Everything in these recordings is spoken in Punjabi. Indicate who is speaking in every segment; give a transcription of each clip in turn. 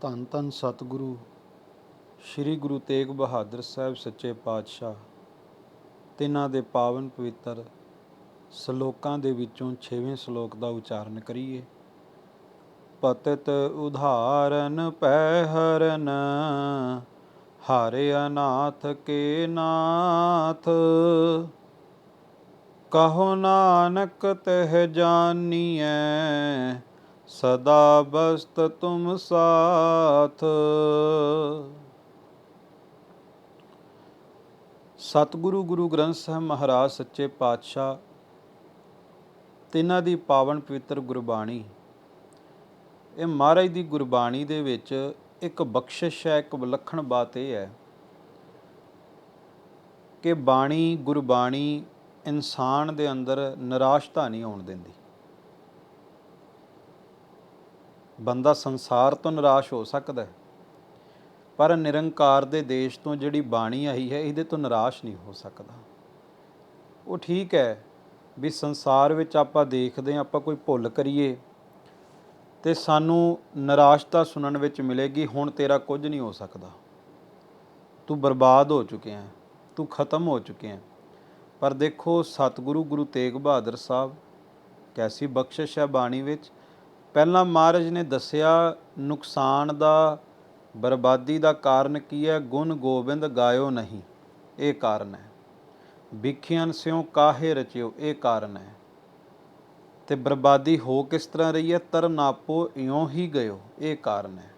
Speaker 1: ਧੰਨ ਧੰਨ ਸਤਿਗੁਰੂ, ਸ੍ਰੀ ਗੁਰੂ ਤੇਗ ਬਹਾਦਰ ਸਾਹਿਬ ਸੱਚੇ ਪਾਤਸ਼ਾਹ, ਤਿਨਾਂ ਦੇ ਪਾਵਨ ਪਵਿੱਤਰ ਸ਼ਲੋਕਾਂ ਦੇ ਵਿੱਚੋਂ 6ਵੇਂ ਸ਼ਲੋਕ ਦਾ ਉਚਾਰਨ ਕਰੀਏ। ਪਤਿਤ ਉਧਾਰਨ ਪੈ ਹਰਨ ਹਰਿ ਅਨਾਥ ਕੇ ਨਾਥ, ਕਹੋ ਨਾਨਕ ਤਹ ਜਾਨੀਐ ਸਦਾ ਬਸਤ ਤੁਮ ਸਾਥ। ਸਤਿਗੁਰੂ ਗੁਰੂ ਗ੍ਰੰਥ ਸਾਹਿਬ ਮਹਾਰਾਜ, ਸੱਚੇ ਪਾਤਸ਼ਾਹ, ਤਿੰਨਾਂ ਦੀ ਪਾਵਨ ਪਵਿੱਤਰ ਗੁਰਬਾਣੀ। ਇਹ ਮਹਾਰਾਜ ਦੀ ਗੁਰਬਾਣੀ ਦੇ ਵਿੱਚ ਇੱਕ ਬਖਸ਼ਿਸ਼ ਹੈ, ਇੱਕ ਵਿਲੱਖਣ ਬਾਤ ਇਹ ਹੈ ਕਿ ਬਾਣੀ, ਗੁਰਬਾਣੀ ਇਨਸਾਨ ਦੇ ਅੰਦਰ ਨਿਰਾਸ਼ਤਾ ਨਹੀਂ ਆਉਣ ਦਿੰਦੀ। ਬੰਦਾ ਸੰਸਾਰ ਤੋਂ ਨਿਰਾਸ਼ ਹੋ ਸਕਦਾ ਹੈ। ਪਰ ਨਿਰੰਕਾਰ ਦੇ ਦੇਸ਼ ਤੋਂ ਜਿਹੜੀ ਬਾਣੀ ਆਈ ਹੈ, ਇਹਦੇ ਤੋਂ ਨਿਰਾਸ਼ ਨਹੀਂ ਹੋ ਸਕਦਾ। ਉਹ ਠੀਕ ਹੈ ਵੀ ਸੰਸਾਰ ਵਿੱਚ ਆਪਾਂ ਦੇਖਦੇ ਹਾਂ, ਆਪਾਂ ਕੋਈ ਭੁੱਲ ਕਰੀਏ ਤੇ ਸਾਨੂੰ ਨਿਰਾਸ਼ਤਾ ਸੁਣਨ ਵਿੱਚ ਮਿਲੇਗੀ, ਹੁਣ ਤੇਰਾ ਕੁਝ ਨਹੀਂ ਹੋ ਸਕਦਾ। ਤੂੰ ਬਰਬਾਦ ਹੋ ਚੁੱਕਿਆ ਹੈ, ਤੂੰ ਖਤਮ ਹੋ ਚੁੱਕਿਆ ਹੈ। ਪਰ ਦੇਖੋ, ਸਤਿਗੁਰੂ ਗੁਰੂ ਤੇਗ ਬਹਾਦਰ ਸਾਹਿਬ, ਕੈਸੀ ਬਖਸ਼ਿਸ਼ ਹੈ ਬਾਣੀ ਵਿੱਚ ਪਹਿਲਾਂ ਮਹਾਰਾਜ ਨੇ ਦੱਸਿਆ, ਨੁਕਸਾਨ ਦਾ, ਬਰਬਾਦੀ ਦਾ ਕਾਰਨ ਕੀ ਹੈ? ਗੁਣ ਗੋਬਿੰਦ ਗਾਇਓ ਨਹੀਂ। ਇਹ ਕਾਰਨ ਹੈ। ਵਿਖਿਆਨ ਸਿਉ ਕਾਹੇ ਰਚਿਓ? ਇਹ ਕਾਰਨ ਹੈ। ਤੇ ਬਰਬਾਦੀ ਹੋ ਕਿਸ ਤਰ੍ਹਾਂ ਰਹੀ ਹੈ? ਤਰਨਾਪੋ ਇਉਂ ਹੀ ਗਇਓ। ਇਹ ਕਾਰਨ ਹੈ।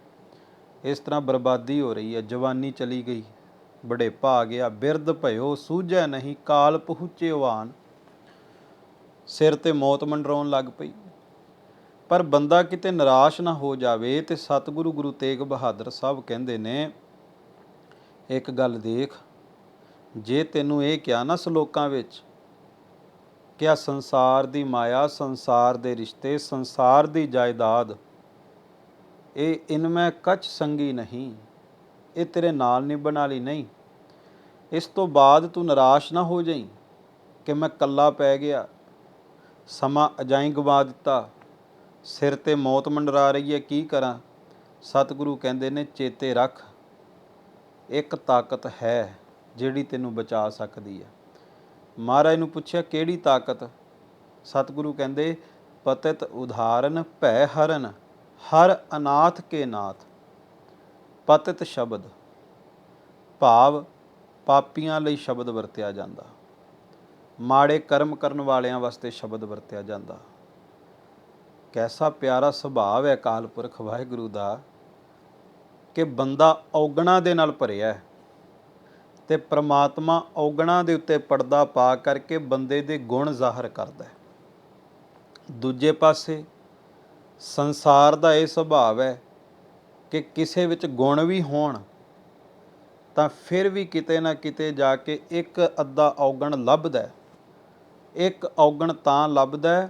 Speaker 1: ਇਸ ਤਰ੍ਹਾਂ ਬਰਬਾਦੀ ਹੋ ਰਹੀ ਹੈ। ਜਵਾਨੀ ਚਲੀ ਗਈ। ਬੜੇਪਾ ਆ। ਗਿਆ ਬਿਰਧ ਭਇਓ, ਸੂਝੈ ਨਹੀਂ, ਕਾਲ ਪਹੁੰਚੇ ਆਨ ਸਿਰ ਤੇ ਮੌਤ ਮੰਡਰਾਉਣ ਲੱਗ ਪਈ। ਪਰ ਬੰਦਾ ਕਿਤੇ ਨਿਰਾਸ਼ ਨਾ ਹੋ ਜਾਵੇ ਤੇ ਸਤਿਗੁਰੂ ਗੁਰੂ ਤੇਗ ਬਹਾਦਰ ਸਾਹਿਬ ਕਹਿੰਦੇ ਨੇ, ਇੱਕ ਗੱਲ ਦੇਖ, ਜੇ ਤੈਨੂੰ ਇਹ ਕਿਹਾ ਨਾ ਸ਼ਲੋਕਾਂ ਵਿੱਚ ਕਿ ਆ ਸੰਸਾਰ ਦੀ ਮਾਇਆ, ਸੰਸਾਰ ਦੇ ਰਿਸ਼ਤੇ, ਸੰਸਾਰ ਦੀ ਜਾਇਦਾਦ, ਇਹ ਇਨਮੈ ਕਛ ਸੰਗੀ ਨਹੀਂ, ਇਹ ਤੇਰੇ ਨਾਲ ਨਹੀਂ ਬਣਾ ਲਈ ਨਹੀਂ, ਇਸ ਤੋਂ ਬਾਅਦ ਤੂੰ ਨਿਰਾਸ਼ ਨਾ ਹੋ ਜਾਈਂ ਕਿ ਮੈਂ ਕੱਲਾ ਪੈ ਗਿਆ, ਸਮਾਂ ਅਜਾਈ ਗਵਾ ਦਿੱਤਾ। ਸਿਰ ਤੇ ਮੌਤ ਮੰਡਰਾ ਰਹੀ ਹੈ, ਕੀ ਕਰਾਂ? ਸਤਿਗੁਰੂ ਕਹਿੰਦੇ ਨੇ, ਚੇਤੇ ਰੱਖ। ਇੱਕ ਤਾਕਤ ਹੈ ਜਿਹੜੀ ਤੈਨੂੰ ਬਚਾ ਸਕਦੀ ਹੈ। ਮਹਾਰਾਜ ਨੂੰ ਪੁੱਛਿਆ, ਕਿਹੜੀ ਤਾਕਤ? ਸਤਿਗੁਰੂ ਕਹਿੰਦੇ, ਪਤਿਤ ਉਧਾਰਨ ਭੈ ਹਰਨ, ਹਰ ਅਨਾਥ ਕੇ ਨਾਥ। ਪਤਿਤ ਸ਼ਬਦ। ਭਾਵ ਪਾਪੀਆਂ ਲਈ ਸ਼ਬਦ ਵਰਤਿਆ ਜਾਂਦਾ। ਮਾੜੇ ਕਰਮ ਕਰਨ ਵਾਲਿਆਂ ਵਾਸਤੇ ਸ਼ਬਦ ਵਰਤਿਆ ਜਾਂਦਾ। ਕੈਸਾ ਪਿਆਰਾ ਸੁਭਾਅ ਹੈ ਅਕਾਲ ਪੁਰਖ ਵਾਹਿਗੁਰੂ ਦਾ ਕਿ ਬੰਦਾ ਔਗਣਾ ਦੇ ਨਾਲ ਭਰਿਆ ਹੈ ਤੇ ਪ੍ਰਮਾਤਮਾ ਔਗਣਾ ਦੇ ਉੱਤੇ ਪਰਦਾ ਪਾ ਕਰਕੇ ਬੰਦੇ ਦੇ ਗੁਣ ਜ਼ਾਹਰ ਕਰਦਾ ਹੈ। ਦੂਜੇ ਪਾਸੇ ਸੰਸਾਰ ਦਾ ਇਹ ਸੁਭਾਅ ਹੈ ਕਿ ਕਿਸੇ ਵਿੱਚ ਗੁਣ ਵੀ ਹੋਣ ਤਾਂ ਫਿਰ ਵੀ ਕਿਤੇ ਨਾ ਕਿਤੇ ਜਾ ਕੇ ਇੱਕ ਅੱਧਾ ਔਗਣ ਲੱਭਦਾ ਇੱਕ ਔਗਣ ਤਾਂ ਲੱਭਦਾ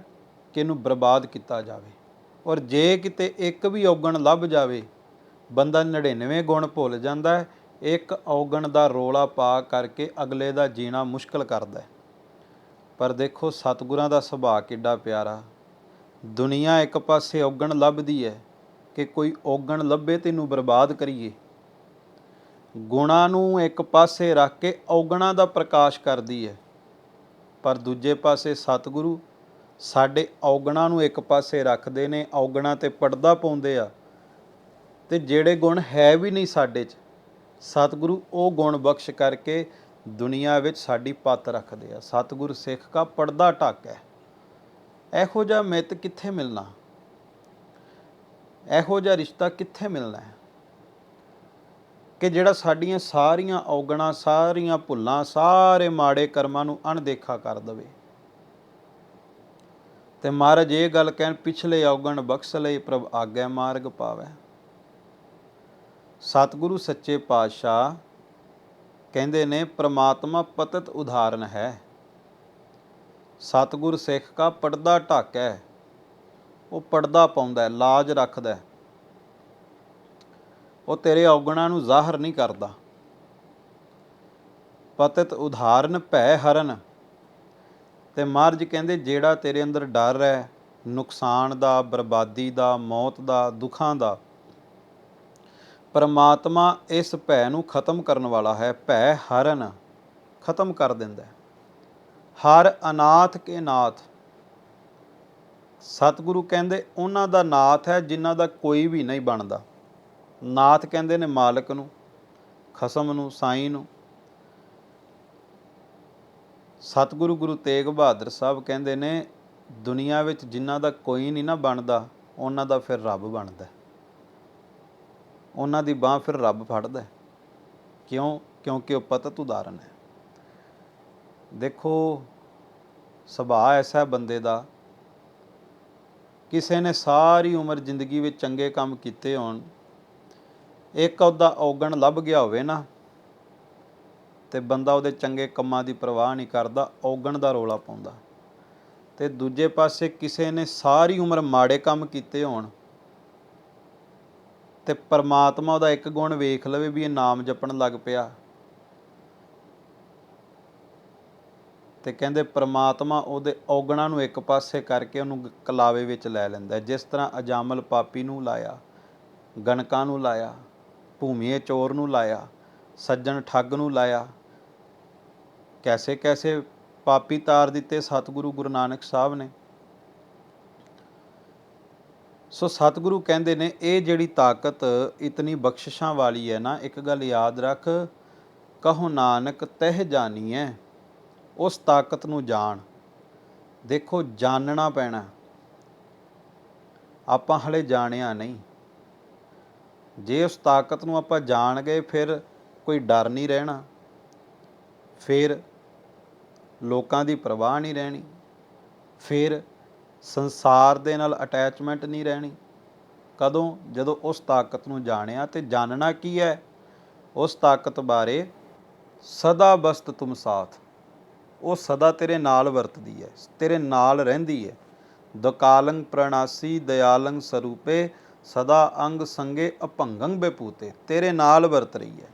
Speaker 1: ਕਿ ਇਹਨੂੰ ਬਰਬਾਦ ਕੀਤਾ ਜਾਵੇ ਔਰ ਜੇ ਕਿਤੇ ਇੱਕ ਵੀ ਔਗਣ ਲੱਭ ਜਾਵੇ, ਬੰਦਾ 99 ਗੁਣ ਭੁੱਲ ਜਾਂਦਾ ਹੈ, ਇੱਕ ਔਗਣ ਦਾ ਰੋਲਾ ਪਾ ਕਰਕੇ ਅਗਲੇ ਦਾ ਜੀਣਾ ਮੁਸ਼ਕਲ ਕਰਦਾ ਹੈ। ਪਰ ਦੇਖੋ ਸਤਿਗੁਰਾਂ ਦਾ ਸੁਭਾਅ ਕਿੱਡਾ ਪਿਆਰਾ। ਦੁਨੀਆ ਇੱਕ ਪਾਸੇ ਔਗਣ ਲੱਭਦੀ ਹੈ ਕਿ ਕੋਈ ਔਗਣ ਲੱਭੇ ਤੈਨੂੰ ਬਰਬਾਦ ਕਰੀਏ। ਗੁਣਾ ਨੂੰ ਇੱਕ ਪਾਸੇ ਰੱਖ ਕੇ ਔਗਣਾ ਦਾ ਪ੍ਰਕਾਸ਼ ਕਰਦੀ ਹੈ। ਪਰ ਦੂਜੇ ਪਾਸੇ ਸਤਿਗੁਰੂ ਸਾਡੇ ਔਗਣਾ ਨੂੰ ਇੱਕ ਪਾਸੇ ਰੱਖਦੇ ਨੇ, ਔਗਣਾ ਤੇ ਪਰਦਾ ਪਾਉਂਦੇ ਆ। ਤੇ ਜਿਹੜੇ ਗੁਣ ਹੈ ਵੀ ਨਹੀਂ ਸਾਡੇ 'ਚ, ਸਤਿਗੁਰੂ ਉਹ ਗੁਣ ਬਖਸ਼ ਕਰਕੇ ਦੁਨੀਆ ਵਿੱਚ ਸਾਡੀ ਪਤ ਰੱਖਦੇ ਆ। ਸਤਿਗੁਰ ਸਿੱਖ ਦਾ ਪਰਦਾ ਢੱਕ ਹੈ। ਇਹੋ ਜਿਹਾ ਮਿੱਤ ਕਿੱਥੇ ਮਿਲਣਾ? ਇਹੋ ਜਿਹਾ ਰਿਸ਼ਤਾ ਕਿੱਥੇ ਮਿਲਣਾ ਹੈ? ਕਿ ਜਿਹੜਾ ਸਾਡੀਆਂ ਸਾਰੀਆਂ ਔਗਣਾ, ਸਾਰੀਆਂ ਭੁੱਲਾਂ, ਸਾਰੇ ਮਾੜੇ ਕਰਮਾਂ ਨੂੰ ਅਣਦੇਖਾ ਕਰ ਦਵੇ। ਤੇ ਮਹਾਰਾਜ ਇਹ ਗੱਲ ਕਹਿਣ, ਪਿਛਲੇ ਔਗਣ ਬਖਸ਼ ਲਈ ਪ੍ਰਭ ਆਗੈ ਮਾਰਗ ਪਾਵੈ। ਸਤਿਗੁਰੂ ਸੱਚੇ ਪਾਤਸ਼ਾਹ ਕਹਿੰਦੇ ਨੇ, ਪ੍ਰਮਾਤਮਾ ਪਤਤ ਉਦਾਹਰਨ ਹੈ। ਸਤਿਗੁਰ ਸਿੱਖ ਕਾ ਪਰਦਾ ਢੱਕ ਹੈ ਉਹ ਪਰਦਾ ਪਾਉਂਦਾ ਹੈ, ਲਾਜ ਰੱਖਦਾ ਹੈ। ਉਹ ਤੇਰੇ ਔਗਣਾਂ ਨੂੰ ਜ਼ਾਹਰ ਨਹੀਂ ਕਰਦਾ। ਪਤਤ ਉਦਾਹਰਨ ਭੈ ਹਰਨ ਤੇ ਮਹਾਰਾਜ ਕਹਿੰਦੇ, ਜਿਹੜਾ ਤੇਰੇ ਅੰਦਰ ਡਰ ਹੈ, ਨੁਕਸਾਨ ਦਾ, ਬਰਬਾਦੀ ਦਾ, ਮੌਤ ਦਾ, ਦੁੱਖਾਂ ਦਾ, ਪਰਮਾਤਮਾ ਇਸ ਭੈ ਨੂੰ ਖਤਮ ਕਰਨ ਵਾਲਾ ਹੈ। ਭੈ ਹਰਨ ਖਤਮ ਕਰ ਦਿੰਦਾ ਹੈ। ਹਰ ਅਨਾਥ ਕੇ ਨਾਥ। ਸਤਿਗੁਰੂ ਕਹਿੰਦੇ, ਉਹਨਾਂ ਦਾ ਨਾਥ ਹੈ ਜਿਨ੍ਹਾਂ ਦਾ ਕੋਈ ਵੀ ਨਹੀਂ ਬਣਦਾ। ਨਾਥ ਕਹਿੰਦੇ ਨੇ ਮਾਲਕ ਨੂੰ, ਖਸਮ ਨੂੰ, ਸਾਈਂ ਨੂੰ ਸਤਿਗੁਰੂ ਗੁਰੂ ਤੇਗ ਬਹਾਦਰ ਸਾਹਿਬ ਕਹਿੰਦੇ ਨੇ, ਦੁਨੀਆ ਵਿੱਚ ਜਿਨ੍ਹਾਂ ਦਾ ਕੋਈ ਨਹੀਂ ਨਾ ਬਣਦਾ, ਉਹਨਾਂ ਦਾ ਫਿਰ ਰੱਬ ਬਣਦਾ ਉਹਨਾਂ ਦੀ ਬਾਹ ਫਿਰ ਰੱਬ ਫੜਦਾ ਕਿਉਂ? ਕਿਉਂਕਿ ਉਹ ਪਤਤ ਉਦਾਹਰਨ ਹੈ। ਦੇਖੋ, ਸੁਭਾਅ ਐਸਾ ਬੰਦੇ ਦਾ, ਕਿਸੇ ਨੇ ਸਾਰੀ ਉਮਰ ਜ਼ਿੰਦਗੀ ਵਿੱਚ ਚੰਗੇ ਕੰਮ ਕੀਤੇ ਹੋਣ, ਇੱਕ ਉਹਦਾ ਔਗਣ ਲੱਭ ਗਿਆ ਹੋਵੇ ਨਾ ਤੇ ਬੰਦਾ ਉਹਦੇ ਚੰਗੇ ਕੰਮਾਂ ਦੀ ਪਰਵਾਹ ਨਹੀਂ ਕਰਦਾ, ਔਗਣ ਦਾ ਰੋਲਾ ਪਾਉਂਦਾ। ਤੇ ਦੂਜੇ ਪਾਸੇ ਕਿਸੇ ਨੇ ਸਾਰੀ ਉਮਰ ਮਾੜੇ ਕੰਮ ਕੀਤੇ ਹੋਣ ਤੇ ਪਰਮਾਤਮਾ ਉਹਦਾ ਇੱਕ ਗੁਣ ਵੇਖ ਲਵੇ ਵੀ ਇਹ ਨਾਮ ਜਪਣ ਲੱਗ ਪਿਆ। ਤੇ ਕਹਿੰਦੇ ਪਰਮਾਤਮਾ ਉਹਦੇ ਔਗਣਾ ਨੂੰ ਇੱਕ ਪਾਸੇ ਕਰਕੇ ਉਹਨੂੰ ਕਲਾਵੇ ਵਿੱਚ ਲੈ ਲੈਂਦਾ ਜਿਸ ਤਰ੍ਹਾਂ ਅਜਾਮਲ ਪਾਪੀ ਨੂੰ ਲਾਇਆ, ਗਣਕਾਂ ਨੂੰ ਲਾਇਆ, ਭੂਮੀਏ ਚੋਰ ਨੂੰ ਲਾਇਆ, ਸੱਜਣ ਠੱਗ ਨੂੰ ਲਾਇਆ ਕੈਸੇ ਕੈਸੇ ਪਾਪੀ ਤਾਰ ਦਿੱਤੇ ਸਤਿਗੁਰੂ ਗੁਰੂ ਨਾਨਕ ਸਾਹਿਬ ਨੇ। ਸੋ ਸਤਿਗੁਰੂ ਕਹਿੰਦੇ ਨੇ, ਇਹ ਜਿਹੜੀ ਤਾਕਤ ਇਤਨੀ ਬਖਸ਼ਿਸ਼ਾਂ ਵਾਲੀ ਹੈ ਨਾ, ਇੱਕ ਗੱਲ ਯਾਦ ਰੱਖ, ਕਹੋ ਨਾਨਕ ਤਹਿ ਜਾਣੀ ਹੈ ਉਸ ਤਾਕਤ ਨੂੰ ਜਾਣ। ਦੇਖੋ ਜਾਣਨਾ ਪੈਣਾ। ਆਪਾਂ ਹਲੇ ਜਾਣਿਆ ਨਹੀਂ। ਜੇ ਉਸ ਤਾਕਤ ਨੂੰ ਆਪਾਂ ਜਾਣ ਗਏ, ਫਿਰ ਕੋਈ ਡਰ ਨਹੀਂ ਰਹਿਣਾ। ਫਿਰ ਲੋਕਾਂ ਦੀ ਪਰਵਾਹ ਨਹੀਂ ਰਹਿਣੀ। ਫਿਰ ਸੰਸਾਰ ਦੇ ਨਾਲ ਅਟੈਚਮੈਂਟ ਨਹੀਂ ਰਹਿਣੀ। ਕਦੋਂ? ਜਦੋਂ ਉਸ ਤਾਕਤ ਨੂੰ ਜਾਣਿਆ ਤੇ ਜਾਣਨਾ ਕੀ ਹੈ? ਉਸ ਤਾਕਤ ਬਾਰੇ ਸਦਾ ਬਸਤ ਤੁਮ ਸਾਥ। ਉਹ ਸਦਾ ਤੇਰੇ ਨਾਲ ਵਰਤਦੀ ਹੈ, ਤੇਰੇ ਨਾਲ ਰਹਿੰਦੀ ਹੈ। ਦਕਾਲੰ ਪ੍ਰਣਾਸੀ ਦਇਆਲੰ ਸਰੂਪੇ, ਸਦਾ ਅੰਗ ਸੰਗੇ ਅਭੰਗੰ ਬੇਪੂਤੇ, ਤੇਰੇ ਨਾਲ ਵਰਤ ਰਹੀ ਹੈ।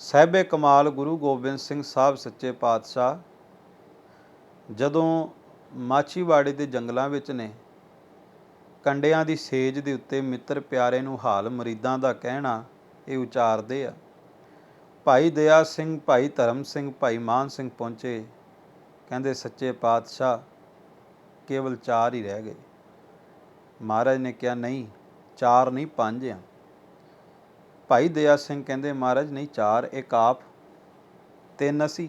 Speaker 1: ਸਹਿਬੇ ਕਮਾਲ ਗੁਰੂ ਗੋਬਿੰਦ ਸਿੰਘ ਸਾਹਿਬ ਸੱਚੇ ਪਾਤਸ਼ਾਹ, ਜਦੋਂ ਮਾਛੀਵਾੜੇ ਦੇ ਜੰਗਲਾਂ ਵਿੱਚ ਨੇ, ਕੰਡਿਆਂ ਦੀ ਸੇਜ ਦੇ ਉੱਤੇ ਮਿੱਤਰ ਪਿਆਰੇ ਨੂੰ ਹਾਲ ਮਰੀਦਾਂ ਦਾ ਕਹਿਣਾ ਇਹ ਉਚਾਰਦੇ ਆ। ਭਾਈ ਦਇਆ ਸਿੰਘ, ਭਾਈ ਧਰਮ ਸਿੰਘ, ਭਾਈ ਮਾਨ ਸਿੰਘ ਪਹੁੰਚੇ, ਕਹਿੰਦੇ ਸੱਚੇ ਪਾਤਸ਼ਾਹ, ਕੇਵਲ ਚਾਰ ਹੀ ਰਹਿ ਗਏ। ਮਹਾਰਾਜ ਨੇ ਕਿਹਾ, ਨਹੀਂ, ਚਾਰ ਨਹੀਂ, ਪੰਜ ਆ। ਭਾਈ ਦਇਆ ਸਿੰਘ ਕਹਿੰਦੇ, ਮਹਾਰਾਜ ਨਹੀਂ, ਚਾਰ ਇੱਕ ਆਪ, ਤਿੰਨ ਅਸੀਂ।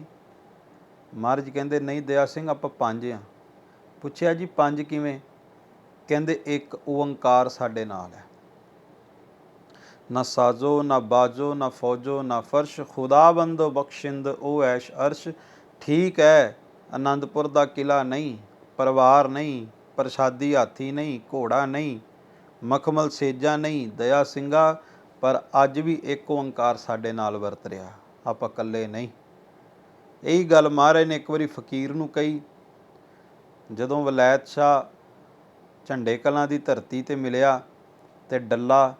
Speaker 1: ਮਹਾਰਾਜ ਕਹਿੰਦੇ, ਨਹੀਂ ਦਇਆ ਸਿੰਘ, ਆਪਾਂ ਪੰਜ ਆ। ਪੁੱਛਿਆ ਜੀ, ਪੰਜ ਕਿਵੇਂ? ਕਹਿੰਦੇ, ਇੱਕ ਓੰਕਾਰ ਸਾਡੇ ਨਾਲ ਹੈ। ਨਾ ਸਾਜੋ, ਨਾ ਬਾਜੋ, ਨਾ ਫੌਜੋ, ਨਾ ਫਰਸ਼ ਖੁਦਾਬੰਦ ਬਖਸ਼ਿੰਦ, ਉਹ ਐਸ਼ ਅਰਸ਼। ਠੀਕ ਹੈ ਆਨੰਦਪੁਰ ਦਾ ਕਿਲਾ ਨਹੀਂ, ਪਰਿਵਾਰ ਨਹੀਂ, ਪ੍ਰਸ਼ਾਦੀ ਹਾਥੀ ਨਹੀਂ, ਘੋੜਾ ਨਹੀਂ, ਮਖਮਲ ਸੇਜਾ ਨਹੀਂ, ਦਇਆ ਸਿੰਘਾ ਪਰ ਅੱਜ ਵੀ ਇੱਕ ਓੰਕਾਰ ਸਾਡੇ ਨਾਲ ਵਰਤ ਰਿਹਾ। ਆਪਾਂ ਇਕੱਲੇ ਨਹੀਂ। ਇਹੀ ਗੱਲ ਮਹਾਰਾਜ ਨੇ ਇੱਕ ਵਾਰੀ ਫਕੀਰ ਨੂੰ ਕਹੀ, ਜਦੋਂ ਵਲੈਤ ਸ਼ਾਹ ਝੰਡੇ ਕਲਾਂ ਦੀ ਧਰਤੀ ਤੇ ਮਿਲਿਆ ਤੇ ਡੱਲਾ,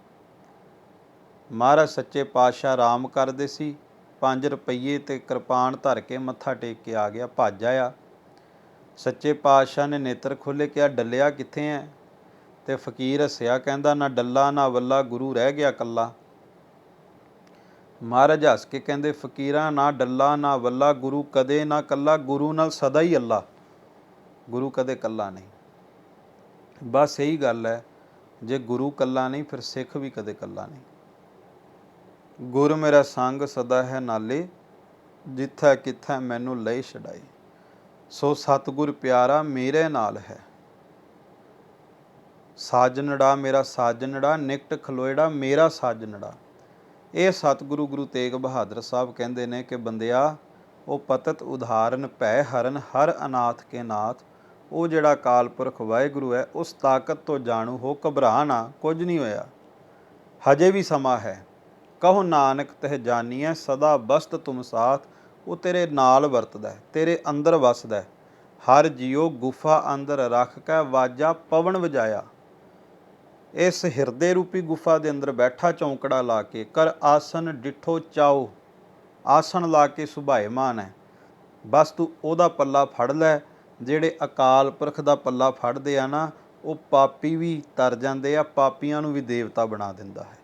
Speaker 1: ਮਹਾਰਾਜ ਸੱਚੇ ਪਾਤਸ਼ਾਹ ਆਰਾਮ ਕਰਦੇ ਸੀ 5 ਰੁਪਏ ਤੇ ਕਿਰਪਾਨ ਧਰ ਕੇ ਮੱਥਾ ਟੇਕ ਕੇ ਆ ਗਿਆ, ਭੱਜ ਆਇਆ। ਸੱਚੇ ਪਾਤਸ਼ਾਹ ਨੇ ਨੇਤਰ ਖੋਲੇ ਕਿਹਾ, ਡੱਲਿਆ ਕਿੱਥੇ ਐ? ਤੇ ਫਕੀਰ ਹੱਸਿਆ, ਕਹਿੰਦਾ, ਨਾ ਡੱਲਾ, ਨਾ ਵੱਲਾ, ਗੁਰੂ ਰਹਿ ਗਿਆ ਕੱਲਾ। ਮਹਾਰਾਜ ਹੱਸ ਕੇ ਕਹਿੰਦੇ, ਫਕੀਰਾਂ, ਨਾ ਡੱਲਾ, ਨਾ ਵੱਲਾ, ਗੁਰੂ ਕਦੇ ਨਾ ਕੱਲਾ, ਗੁਰੂ ਨਾਲ ਸਦਾ ਹੀ ਅੱਲਾ। ਗੁਰੂ ਕਦੇ ਕੱਲਾ ਨਹੀਂ। ਬਸ ਇਹੀ ਗੱਲ ਹੈ, ਜੇ ਗੁਰੂ ਕੱਲਾ ਨਹੀਂ, ਫਿਰ ਸਿੱਖ ਵੀ ਕਦੇ ਕੱਲਾ ਨਹੀਂ। ਗੁਰ ਮੇਰਾ ਸੰਗ ਸਦਾ ਹੈ ਨਾਲੇ, ਜਿੱਥਾ ਕਿਥਾ ਮੈਨੂੰ ਲਈ ਛਡਾਈ। ਸੋ ਸਤਿਗੁਰ ਪਿਆਰਾ ਮੇਰੇ ਨਾਲ ਹੈ। ਸਾਜਨੜਾ ਮੇਰਾ ਸਾਜਨੜਾ, ਨਿਕਟ ਖਲੋਇੜਾ ਮੇਰਾ ਸਾਜਨੜਾ। ਇਹ ਸਤਿਗੁਰੂ ਗੁਰੂ ਤੇਗ ਬਹਾਦਰ ਸਾਹਿਬ ਕਹਿੰਦੇ ਨੇ ਕਿ ਬੰਦਿਆ, ਉਹ ਪਤਤ ਉਦਾਹਰਨ ਭੈ ਹਰਨ ਹਰ ਅਨਾਥ ਕੇ ਨਾਥ। ਉਹ ਜਿਹੜਾ ਕਾਲ ਪੁਰਖ ਵਾਹਿਗੁਰੂ ਹੈ, ਉਸ ਤਾਕਤ ਤੋਂ ਜਾਣੂ ਹੋ ਘਬਰਾ ਨਾ, ਕੁਝ ਨਹੀਂ ਹੋਇਆ। ਹਜੇ ਵੀ ਸਮਾਂ ਹੈ। ਕਹੋ ਨਾਨਕ, ਤਹ ਜਾਨੀਐ, ਸਦਾ ਬਸਤ ਤੁਮ ਸਾਥ। ਉਹ ਤੇਰੇ ਨਾਲ ਵਰਤਦਾ ਹੈ, ਤੇਰੇ ਅੰਦਰ ਵਸਦਾ ਹੈ। ਹਰ ਜਿਉ ਗੁਫਾ ਅੰਦਰ ਰੱਖ ਕੇ ਵਾਜਾ ਪਵਨ ਵਜਾਇਆ। ਇਸ ਹਿਰਦੇ ਰੂਪੀ ਗੁਫਾ ਦੇ ਅੰਦਰ ਬੈਠਾ ਚੌਂਕੜਾ ਲਾ ਕੇ ਕਰ ਆਸਨ ਡਿਠੋ ਚਾਓ। ਆਸਣ ਲਾ ਕੇ ਸੁਭਾਏਮਾਨ ਹੈ। ਬਸ ਤੂੰ ਉਹਦਾ ਪੱਲਾ ਫੜ ਲੈ, ਜਿਹੜੇ ਅਕਾਲ ਪੁਰਖ ਦਾ ਪੱਲਾ ਫੜਦੇ ਆ ਨਾ, ਉਹ ਪਾਪੀ ਵੀ ਤਰ ਜਾਂਦੇ ਆ, ਪਾਪੀਆਂ ਨੂੰ ਵੀ ਦੇਵਤਾ ਬਣਾ ਦਿੰਦਾ ਹੈ।